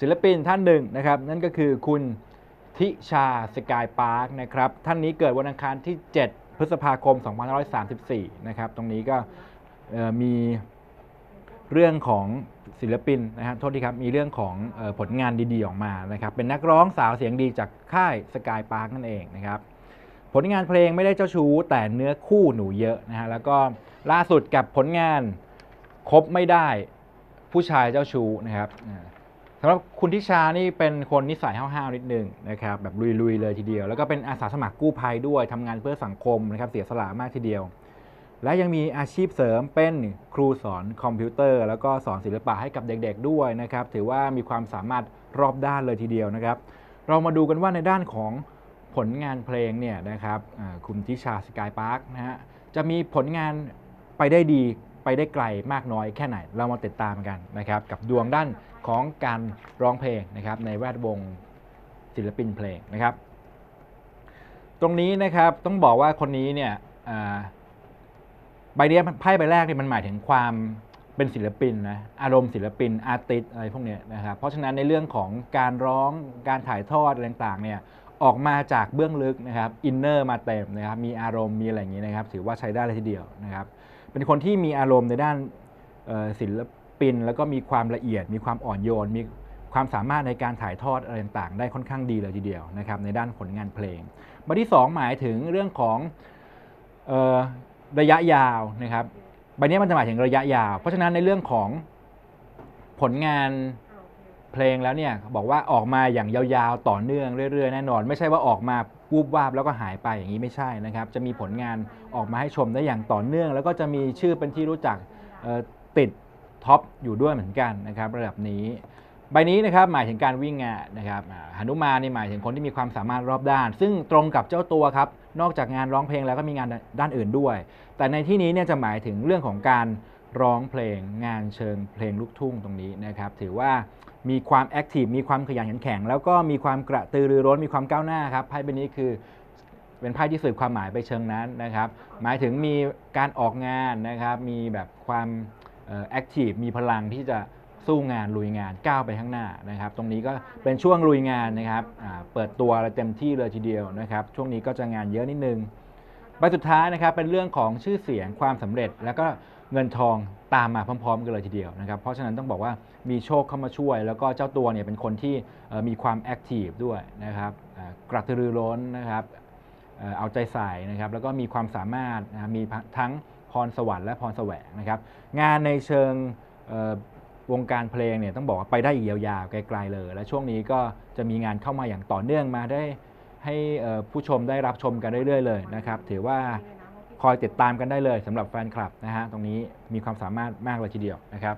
ศิลปินท่านหนึ่งนะครับ นั่นก็คือคุณทิชาสกายพาร์คนะครับ ท่านนี้เกิดวันอังคารที่ 7 พฤษภาคม 2534 นะครับ ตรงนี้ก็มีเรื่องของศิลปินนะครับ โทษทีครับ มีเรื่องของออผลงานดีๆ ออกมานะครับ เป็นนักร้องสาวเสียงดีจากค่ายสกายพาร์คนั่นเองนะครับ ผลงานเพลงไม่ได้เจ้าชู้ แต่เนื้อคู่หนูเยอะนะฮะ แล้วก็ล่าสุดกับผลงานคบไม่ได้ผู้ชายเจ้าชู้นะครับ สำหรับคุณทิชานี่เป็นคนนิสัยห้าวๆนิดนึงนะครับแบบลุยๆเลยทีเดียว แล้วก็เป็นอาสาสมัครกู้ภัยด้วยทำงานเพื่อสังคมนะครับเสียสละมากทีเดียว และยังมีอาชีพเสริมเป็นครูสอนคอมพิวเตอร์ แล้วก็สอนศิลปะให้กับเด็กๆด้วยนะครับ ถือว่ามีความสามารถรอบด้านเลยทีเดียวนะครับ เรามาดูกันว่าในด้านของผลงานเพลงเนี่ยนะครับคุณทิชาสกายพาร์คนะฮะจะมีผลงานไปได้ดี ไปได้ไกลมากน้อยแค่ไหน เรามาติดตามกันนะครับกับดวงด้านของการร้องเพลงนะครับในแวดวงศิลปินเพลงนะครับ ตรงนี้นะครับต้องบอกว่าคนนี้เนี่ยอ่าใบเนี้ยไพ่ใบแรกเนี่ยมันหมายถึงความเป็นศิลปินนะอารมณ์ศิลปินอาร์ติสอะไรพวกเนี้ยนะครับเพราะฉะนั้นในเรื่องของการร้องการถ่ายทอดอะไรต่างๆเนี่ย ออกมาจากเบื้องลึกนะครับอินเนอร์มาเต็มนะครับมีอารมณ์มีอะไรอย่างนี้นะครับ ถือว่าใช้ได้เลยทีเดียวนะครับ เป็นคนที่มีอารมณ์ในด้านศิลปิน แล้วก็มีความละเอียด มีความอ่อนโยน มีความสามารถในการถ่ายทอดอะไรต่างๆ ได้ค่อนข้างดีเลยทีเดียวนะครับในด้านผลงานเพลงใบที่สองหมายถึงเรื่องของออระยะยาวนะครับใบนี้มันจะหมายถึงระยะยาว เพราะฉะนั้นในเรื่องของผลงาน เพลงแล้วเนี่ยบอกว่าออกมาอย่างยาวๆต่อเนื่องเรื่อยๆแน่นอน ไม่ใช่ว่าออกมาวูบวาบแล้วก็หายไปอย่างนี้ไม่ใช่นะครับ จะมีผลงานออกมาให้ชมได้อย่างต่อเนื่อง แล้วก็จะมีชื่อเป็นที่รู้จักติดท็อปอยู่ด้วยเหมือนกันนะครับระดับนี้ใบนี้นะครับหมายถึงการวิ่งงานนะครับหนุมานี่หมายถึงคนที่มีความสามารถรอบด้าน ซึ่งตรงกับเจ้าตัวครับนอกจากงานร้องเพลงแล้วก็มีงานด้านอื่นด้วย แต่ในที่นี้เนี่ยจะหมายถึงเรื่องของการ ร้องเพลงงานเชิงเพลงลูกทุ่งตรงนี้นะครับ ถือว่ามีความแอคทีฟมีความขยันขันแข็ง แล้วก็มีความกระตือรือร้นมีความก้าวหน้าครับไพ่ใบนี้คือเป็นไพ่ที่สื่อความหมายไปเชิงนั้นนะครับ หมายถึงมีการออกงานนะครับ มีแบบความแอคทีฟมีพลังที่จะสู้งานลุยงานก้าวไปข้างหน้านะครับ ตรงนี้ก็เป็นช่วงลุยงานนะครับเปิดตัวเต็มที่เลยทีเดียวนะครับ ช่วงนี้ก็จะงานเยอะนิดนึง ใบสุดท้ายนะครับเป็นเรื่องของชื่อเสียงความสำเร็จ แล้วก็เงินทองตามมาพร้อม ๆ กันเลยทีเดียวนะครับเพราะฉะนั้นต้องบอกว่ามีโชคเข้ามาช่วย แล้วก็เจ้าตัวเนี่ยเป็นคนที่มีความแอคทีฟด้วยนะครับกระตือรือร้นนะครับเอาใจใส่นะครับแล้วก็มีความสามารถนะมีทั้งพรสวรรค์และพรแสวงนะครับงานในเชิงวงการเพลงเนี่ยต้องบอกว่าไปได้อีกยาวๆไกลๆเลย และช่วงนี้ก็จะมีงานเข้ามาอย่างต่อเนื่องมาได้ ให้ผู้ชมได้รับชมกันเรื่อยๆเลยนะครับถือว่าคอยติดตามกันได้เลยสำหรับแฟนคลับนะฮะตรงนี้มีความสามารถมากเลยทีเดียวนะครับ